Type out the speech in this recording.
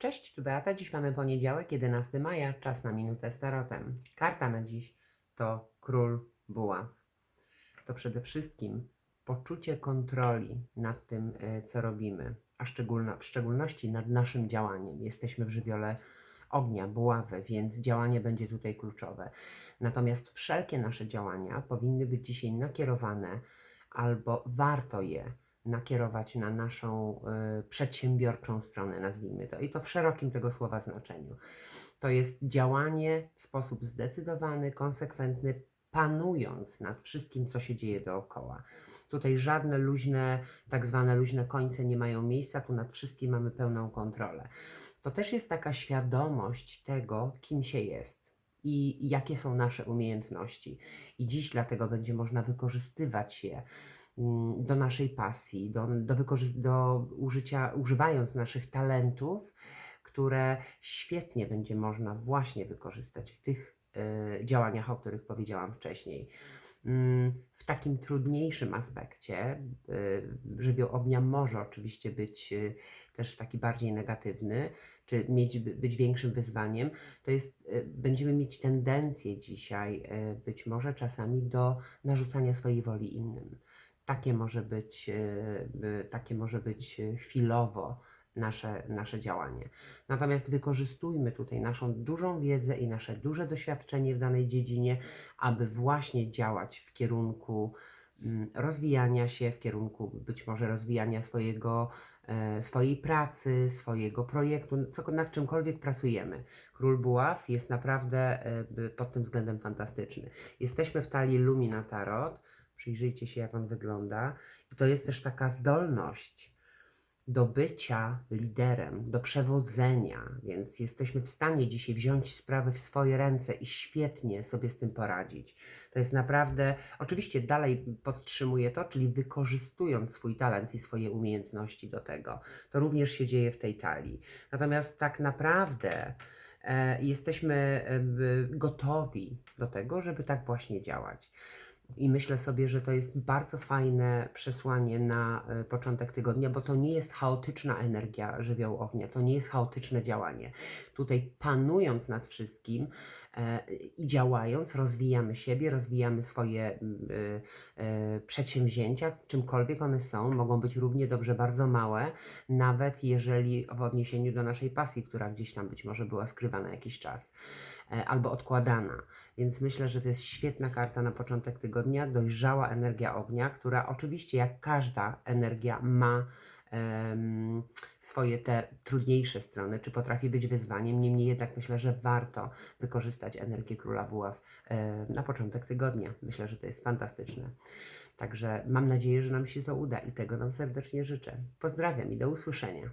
Cześć, tu Beata. Dziś mamy poniedziałek, 11 maja, czas na minutę z tarotem. Karta na dziś to Król Buław. To przede wszystkim poczucie kontroli nad tym, e, co robimy, a szczególno, w szczególności nad naszym działaniem. Jesteśmy w żywiole ognia, buławy, więc działanie będzie tutaj kluczowe. Natomiast wszelkie nasze działania powinny być dzisiaj nakierowane albo warto je nakierować na naszą y, przedsiębiorczą stronę, nazwijmy to, i to w szerokim tego słowa znaczeniu. To jest działanie w sposób zdecydowany, konsekwentny, panując nad wszystkim, co się dzieje dookoła. Tutaj żadne luźne, tak zwane luźne końce nie mają miejsca, tu nad wszystkim mamy pełną kontrolę. To też jest taka świadomość tego, kim się jest i jakie są nasze umiejętności. I dziś dlatego będzie można wykorzystywać je do naszej pasji, do, do, do użycia, używając naszych talentów, które świetnie będzie można właśnie wykorzystać w tych e, działaniach, o których powiedziałam wcześniej. Mm, W takim trudniejszym aspekcie y, żywioł ognia może oczywiście być y, też taki bardziej negatywny, czy mieć, być większym wyzwaniem, to jest, y, będziemy mieć tendencję dzisiaj y, być może czasami do narzucania swojej woli innym. Takie może być, y, takie może być y, chwilowo nasze, nasze działanie. Natomiast wykorzystujmy tutaj naszą dużą wiedzę i nasze duże doświadczenie w danej dziedzinie, aby właśnie działać w kierunku mm, rozwijania się, w kierunku być może rozwijania swojego, e, swojej pracy, swojego projektu, co, nad czymkolwiek pracujemy. Król Buław jest naprawdę e, pod tym względem fantastyczny. Jesteśmy w talii Lumina Tarot. Przyjrzyjcie się, jak on wygląda. I to jest też taka zdolność do bycia liderem, do przewodzenia, więc jesteśmy w stanie dzisiaj wziąć sprawy w swoje ręce i świetnie sobie z tym poradzić. To jest naprawdę, oczywiście dalej podtrzymuję to, czyli wykorzystując swój talent i swoje umiejętności do tego. To również się dzieje w tej talii. Natomiast tak naprawdę e, jesteśmy e, gotowi do tego, żeby tak właśnie działać. I myślę sobie, że to jest bardzo fajne przesłanie na e, początek tygodnia, bo to nie jest chaotyczna energia żywioł ognia, to nie jest chaotyczne działanie. Tutaj panując nad wszystkim i działając, rozwijamy siebie, rozwijamy swoje mm, e, e, przedsięwzięcia, czymkolwiek one są, mogą być równie dobrze bardzo małe, nawet jeżeli w odniesieniu do naszej pasji, która gdzieś tam być może była skrywana jakiś czas e, albo odkładana. Więc myślę, że to jest świetna karta na początek tygodnia, dojrzała energia ognia, która oczywiście jak każda energia ma swoje te trudniejsze strony, czy potrafi być wyzwaniem. Niemniej jednak myślę, że warto wykorzystać energię Króla Buław na początek tygodnia. Myślę, że to jest fantastyczne. Także mam nadzieję, że nam się to uda i tego nam serdecznie życzę. Pozdrawiam i do usłyszenia.